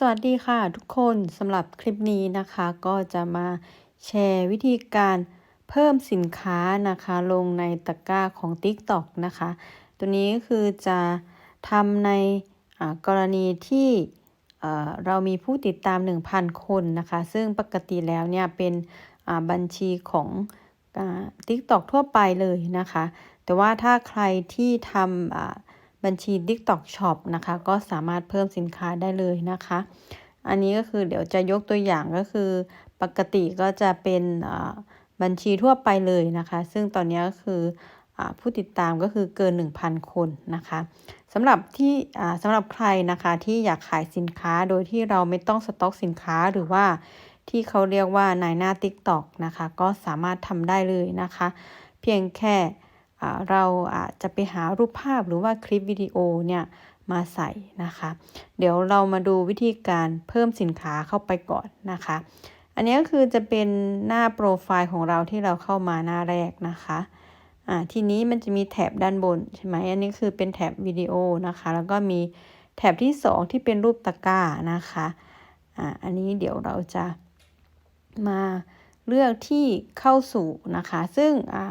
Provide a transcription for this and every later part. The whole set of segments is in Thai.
สวัสดีค่ะทุกคนสำหรับคลิปนี้นะคะก็จะมาแชร์วิธีการเพิ่มสินค้านะคะลงในตะกร้าของ TikTok นะคะ ตัวนี้คือจะทำในกรณีที่เรามีผู้ติดตาม 1,000 คนนะคะ ซึ่งปกติแล้วเนี่ยเป็นบัญชีของ TikTok ทั่วไปเลยนะคะ แต่ว่าถ้าใครที่ทำ บัญชี TikTok Shop นะคะ ก็สามารถเพิ่มสินค้าได้เลยนะคะ อันนี้ก็คือเดี๋ยวจะยกตัวอย่างก็คือ ปกติก็จะเป็นบัญชีทั่วไปเลยนะคะ ซึ่งตอนนี้ก็คือผู้ติดตามก็คือเกิน 1,000 คนนะคะสำหรับที่สำหรับใครนะคะที่อยากขายสินค้าโดยที่เราไม่ต้องสต็อกสินค้าหรือว่าที่เขาเรียกว่านายหน้า TikTok นะคะ ก็สามารถทำได้เลยนะคะ เพียงแค่ เราอาจจะไปหารูปภาพหรือว่าคลิปวิดีโอเนี่ยมาใส่นะคะ เดี๋ยวเรามาดูวิธีการเพิ่มสินค้าเข้าไปก่อนนะคะ อันนี้ก็คือจะเป็นหน้าโปรไฟล์ของเราที่เราเข้ามาหน้าแรกนะคะอ่าทีนี้มันจะมีแถบด้านบนใช่ไหมอันนี้คือเป็นแถบวิดีโอนะคะ แล้วก็มีแถบที่ 2 ที่เป็นรูปตะกร้านะคะอ่าอันนี้เดี๋ยวเราจะมาเลือกที่เข้าสู่นะคะ ซึ่งอ่า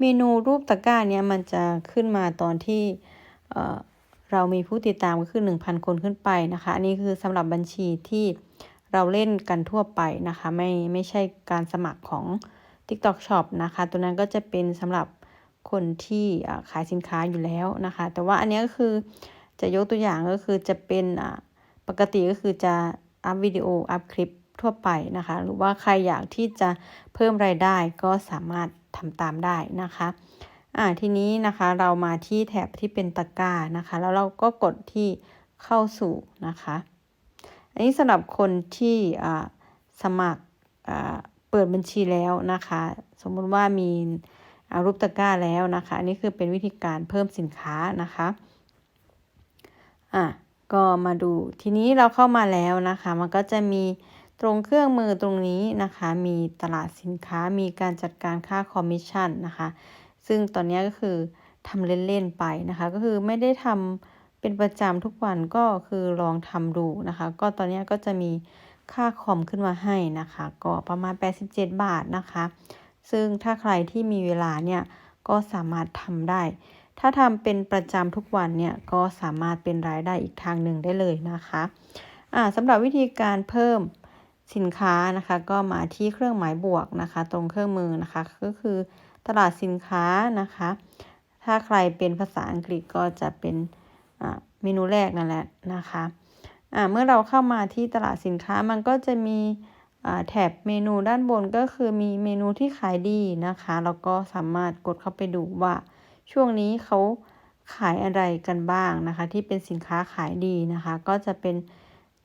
เมนูรูปตะกร้าเนี้ยมันจะขึ้นมาตอนที่เรามีผู้ติดตามก็คือ 1,000 คนขึ้นไปนะคะ อันนี้คือสำหรับบัญชีที่เราเล่นกันทั่วไปนะคะ ไม่ไม่ใช่การสมัครของ TikTok Shop นะคะ ตัวนั้นก็จะเป็นสำหรับคนที่ขายสินค้าอยู่แล้วนะคะ แต่ว่าอันนี้ก็คือจะยกตัวอย่างก็คือจะเป็นปกติก็คือจะอัพวิดีโออัพคลิปทั่วไปนะคะ หรือว่าใครอยากที่จะเพิ่มรายได้ก็สามารถ ทำตามได้นะคะอ่าทีนี้นะคะเรามาที่แถบที่เป็นตะกร้านะคะ แล้วเราก็กดที่เข้าสู่นะคะ อันนี้สำหรับคนที่อ่าสมัครอ่าเปิดบัญชีแล้วนะคะ สมมุติว่ามีรูปตะกร้าแล้วนะคะ อันนี้คือเป็นวิธีการเพิ่มสินค้านะคะอะก็มาดูทีนี้เราเข้ามาแล้วนะคะ มันก็จะมี ตรงเครื่องมือตรงนี้นะคะ มีตลาดสินค้ามีการจัดการค่าคอมมิชชั่นนะคะ ซึ่งตอนนี้ก็คือทำเล่นๆไปนะคะ ก็คือไม่ได้ทำเป็นประจำทุกวันก็คือลองทำดูนะคะ ก็ตอนนี้ก็จะมีค่าคอมขึ้นมาให้นะคะ ก็ประมาณ 87 บาทนะคะ ซึ่งถ้าใครที่มีเวลาเนี่ยก็สามารถทำได้ ถ้าทำเป็นประจำทุกวันเนี่ยก็สามารถเป็นรายได้อีกทางหนึ่งได้เลยนะคะะสำหรับวิธีการเพิ่ม สินค้านะคะก็มาที่เครื่องหมายบวกนะคะ ตรงเครื่องมือนะคะ ก็คือตลาดสินค้านะคะ ถ้าใครเป็นภาษาอังกฤษก็จะเป็นเมนูแรกนั่นแหละนะคะเมื่อเราเข้ามาที่ตลาดสินค้ามันก็จะมีแถบเมนูด้านบนก็คือมีเมนูที่ขายดีนะคะแล้วก็สามารถกดเข้าไปดูว่าช่วงนี้เขาขายอะไรกันบ้างนะคะ ที่เป็นสินค้าขายดีนะคะ ก็จะเป็น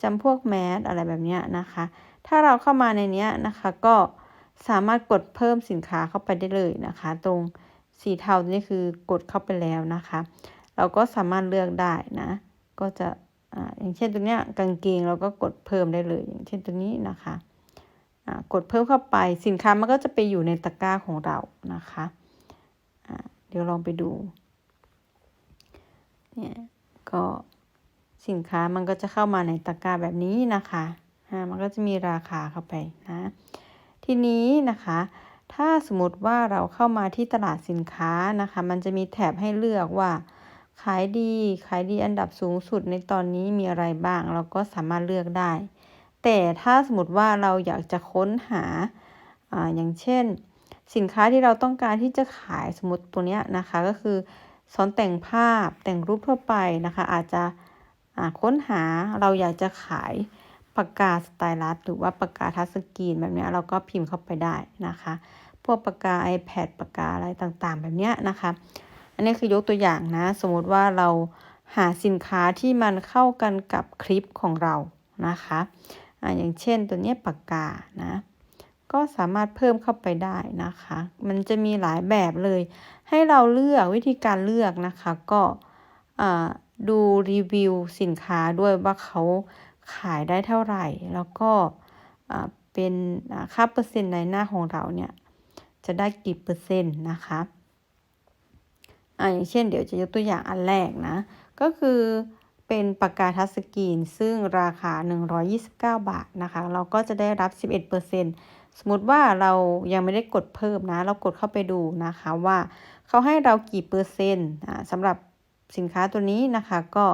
จำพวกแมสอะไรแบบนี้นะคะ ถ้าเราเข้ามาในนี้นะคะ ก็สามารถกดเพิ่มสินค้าเข้าไปได้เลยนะคะ ตรงสีเทานี่คือกดเข้าไปแล้วนะคะ เราก็สามารถเลือกได้นะ ก็จะอ่าอย่างเช่นตัวเนี้ยกางเกงเราก็กดเพิ่มได้เลย อย่างเช่นตัวนี้นะคะอ่ากดเพิ่มเข้าไปสินค้ามันก็จะไปอยู่ในตะกร้าของเรานะคะอ่าเดี๋ยวลองไปดูเนี่ยก็สินค้ามันก็จะเข้ามาในตะกร้าแบบนี้นะคะ มันก็จะมีราคาเข้าไปนะ ทีนี้นะคะ ถ้าสมมติว่าเราเข้ามาที่ตลาดสินค้านะคะ มันจะมีแถบให้เลือกว่า ขายดี ขายดีอันดับสูงสุดในตอนนี้มีอะไรบ้าง เราก็สามารถเลือกได้ แต่ถ้าสมมติว่าเราอยากจะค้นหาออย่างเช่น สินค้าที่เราต้องการที่จะขายสมมติตัวนี้นะคะก็คือสอนแต่งภาพแต่งรูปทั่วไปนะคะ อาจจะค้นหาเราอยากจะขาย ปากกาสไตลัสหรือว่าปากกาทัชสกรีนแบบนี้เราก็พิมพ์เข้าไปได้นะคะ พวกปากกา iPad ปากกาอะไรต่างๆ แบบนี้นะคะ อันนี้คือยกตัวอย่างนะ สมมติว่าเราหาสินค้าที่มันเข้ากันกับคลิปของเรานะคะอ่าอย่างเช่นตัวนี้ปากกานะ ก็สามารถเพิ่มเข้าไปได้นะคะ มันจะมีหลายแบบเลย ให้เราเลือกวิธีการเลือกนะคะ ก็ดูรีวิวสินค้าด้วยว่าเขา ขายได้เท่าไหร่ แล้วก็เป็นค่าเปอร์เซ็นต์ในหน้าของเราเนี่ยจะได้กี่เปอร์เซ็นต์นะคะอ่าอย่างเช่นเดี๋ยวจะยกตัวอย่างอันแรกนะ ก็คือเป็นปากกาทัชสกรีน ซึ่งราคา 129 บาทนะคะ เราก็จะได้รับ 11%สมมติว่าเรายังไม่ได้กดเพิ่มนะ เรากดเข้าไปดูนะคะว่าเขาให้เรากี่เปอร์เซ็นต์สำหรับสินค้าตัวนี้นะคะก็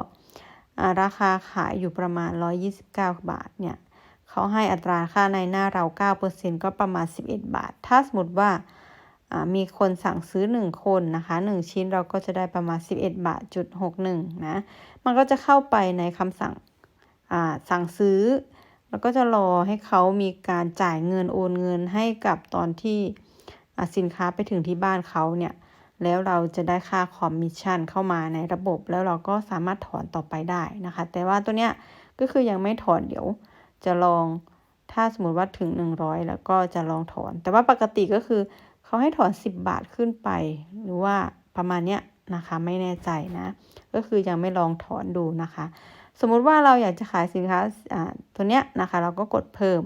ราคาขายอยู่ประมาณ 129 บาทเนี่ยเขาให้อัตราค่าในหน้าเรา 9%ก็ประมาณ 11 บาท ถ้าสมมติว่ามีคนสั่งซื้อ 1 คนนะคะ 1 ชิ้นเราก็จะได้ประมาณ 11 บาทจุด61นะมันก็จะเข้าไปในคำสั่งสั่งซื้อ แล้วก็จะรอให้เขามีการจ่ายเงินโอนเงินให้กับตอนที่สินค้าไปถึงที่บ้านเขาเนี่ย แล้วเราจะได้ค่าคอมมิชชั่นเข้ามาในระบบ แล้วเราก็สามารถถอนต่อไปได้นะคะ แต่ว่าตัวเนี้ยก็คือยังไม่ถอนเดี๋ยวจะลองถ้าสมมติว่าถึง 100 แล้วก็จะลองถอน แต่ว่าปกติก็คือเขาให้ถอน 10 บาทขึ้นไป หรือว่าประมาณเนี้ยนะคะไม่แน่ใจนะ ก็คือยังไม่ลองถอนดูนะคะ สมมุติว่าเราอยากจะขายสินค้าตัวเนี้ยนะคะ เราก็กดเพิ่ม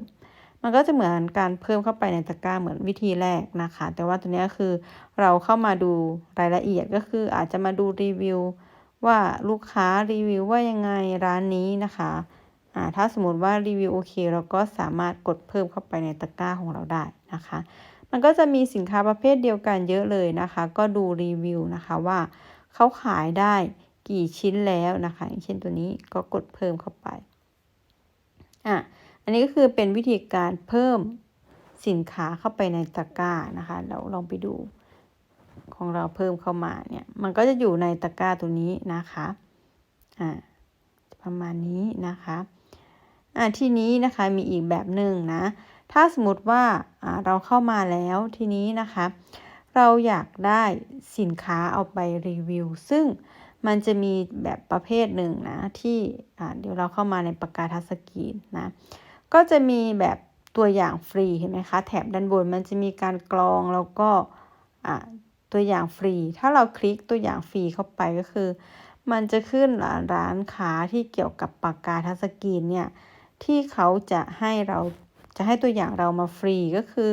มันก็จะเหมือนการเพิ่มเข้าไปในตะกร้าเหมือนวิธีแรกนะคะ แต่ว่าตัวนี้คือเราเข้ามาดูรายละเอียดก็คืออาจจะมาดูรีวิวว่าลูกค้ารีวิวว่ายังไงร้านนี้นะคะอ่าถ้าสมมติว่ารีวิวโอเค เราก็สามารถกดเพิ่มเข้าไปในตะกร้าของเราได้นะคะ มันก็จะมีสินค้าประเภทเดียวกันเยอะเลยนะคะ ก็ดูรีวิวนะคะว่าเขาขายได้กี่ชิ้นแล้วนะคะ อย่างเช่นตัวนี้ก็กดเพิ่มเข้าไปอะ อันนี้ก็คือเป็นวิธีการเพิ่มสินค้าเข้าไปในตะกร้านะคะ เราลองไปดูของเราเพิ่มเข้ามาเนี่ย มันก็จะอยู่ในตะกร้าตัวนี้นะคะ อ่า ประมาณนี้นะคะ อ่า ที่นี้นะคะมีอีกแบบหนึ่งนะ ถ้าสมมติว่า อ่า เราเข้ามาแล้วทีนี้นะคะ เราอยากได้สินค้าเอาไปรีวิว ซึ่งมันจะมีแบบประเภทหนึ่งนะที่ อ่า เดี๋ยวเราเข้ามาในปากกาทัสกีนนะ ก็จะมีแบบตัวอย่างฟรีเห็นไหมคะ แถบด้านบนมันจะมีการกรองแล้วก็อ่าตัวอย่างฟรี ถ้าเราคลิกตัวอย่างฟรีเข้าไปก็คือ มันจะขึ้นร้านค้าที่เกี่ยวกับปากกาทัชสกรีนเนี่ยที่เขาจะให้เราจะให้ตัวอย่างเรามาฟรีก็คือ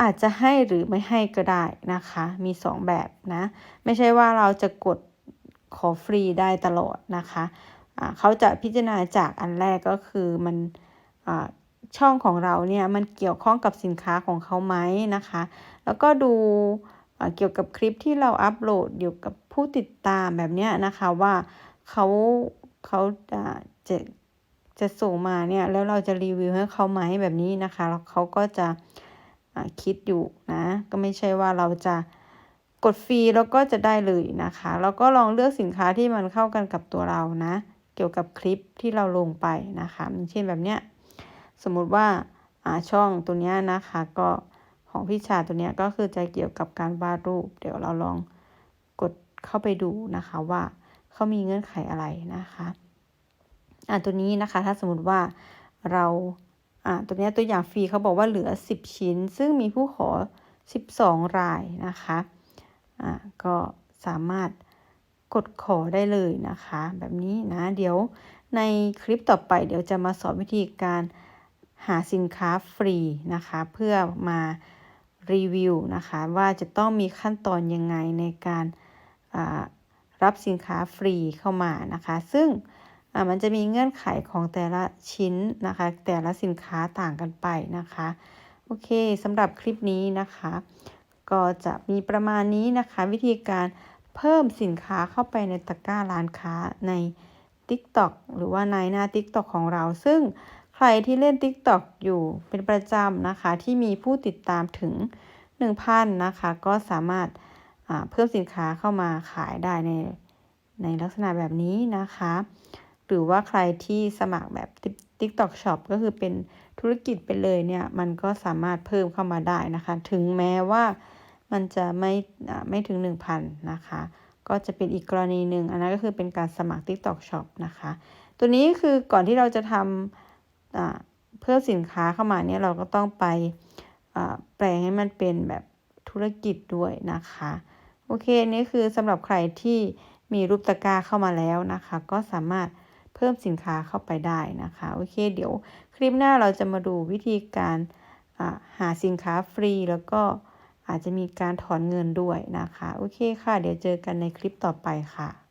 อาจจะให้หรือไม่ให้ก็ได้นะคะ มี 2 แบบนะ ไม่ใช่ว่าเราจะกดขอฟรีได้ตลอดนะคะะเขาจะพิจารณาจากอันแรกก็คือมัน ช่องของเราเนี่ยมันเกี่ยวข้องกับสินค้าของเขาไหมนะคะ แล้วก็ดูเกี่ยวกับคลิปที่เราอัปโหลดอยู่ยวกับผู้ติดตามแบบนี้นะคะว่าเขาเขาจะจะส่งมาเนี่ยแล้วเราจะรีวิวให้เขาไหมแบบนี้นะคะแล้วเขาก็จะคิดอยู่นะก็ไม่ใช่ว่าเราจะกดฟรีแล้วก็จะได้เลยนะคะแล้วก็ลองเลือกสินค้าที่มันเข้ากันกับตัวเรานะ เกี่ยวกับคลิปที่เราลงไปนะคะเช่นแบบเนี้ย สมมุติว่าช่องตัวนี้นะคะก็ของพี่ชาตัวนี้ก็คือจะเกี่ยวกับการวาดรูป เดี๋ยวเราลองกดเข้าไปดูนะคะว่าเขามีเงื่อนไขอะไรนะคะอ่าตัวนี้นะคะถ้าสมมติว่าเราอ่าตัวนี้ตัวอย่างฟรีเขาบอกว่าเหลือ 10 ชิ้น ซึ่งมีผู้ขอ 12 รายนะคะอ่าก็สามารถกดขอได้เลยนะคะ แบบนี้นะเดี๋ยวในคลิปต่อไปเดี๋ยวจะมาสอนวิธีการ หาสินค้าฟรีนะคะ เพื่อมารีวิวนะคะ ว่าจะต้องมีขั้นตอนยังไงในการรับสินค้าฟรีเข้ามานะคะ ซึ่งมันจะมีเงื่อนไขของแต่ละชิ้นนะคะ แต่ละสินค้าต่างกันไปนะคะ โอเคสำหรับคลิปนี้นะคะ ก็จะมีประมาณนี้นะคะ วิธีการเพิ่มสินค้าเข้าไปในตะกร้าร้านค้าใน TikTok หรือว่าในหน้า TikTok ของเราซึ่ง ใครที่เล่น TikTok อยู่เป็นประจำนะคะ ที่มีผู้ติดตามถึง 1,000 นะคะ ก็สามารถเพิ่มสินค้าเข้ามาขายได้ในในลักษณะแบบนี้นะคะ หรือว่าใครที่สมัครแบบ TikTok Shop ก็คือเป็นธุรกิจไปเลยเนี่ย มันก็สามารถเพิ่มเข้ามาได้นะคะ ถึงแม้ว่ามันจะไม่ไม่ถึง 1,000 นะคะ ก็จะเป็นอีกกรณีหนึ่ง อันนั้นก็คือเป็นการสมัคร TikTok Shop นะคะ ตัวนี้คือก่อนที่เราจะทำ เพิ่มสินค้าเข้ามาเนี่ยเราก็ต้องไปแปลงให้มันเป็นแบบธุรกิจด้วยนะคะ โอเคนี่คือสำหรับใครที่มีรูปตะกร้าเข้ามาแล้วนะคะ ก็สามารถเพิ่มสินค้าเข้าไปได้นะคะ โอเค เดี๋ยวคลิปหน้าเราจะมาดูวิธีการหาสินค้าฟรีแล้วก็อาจจะมีการถอนเงินด้วยนะคะ โอเคค่ะ เดี๋ยวเจอกันในคลิปต่อไปค่ะ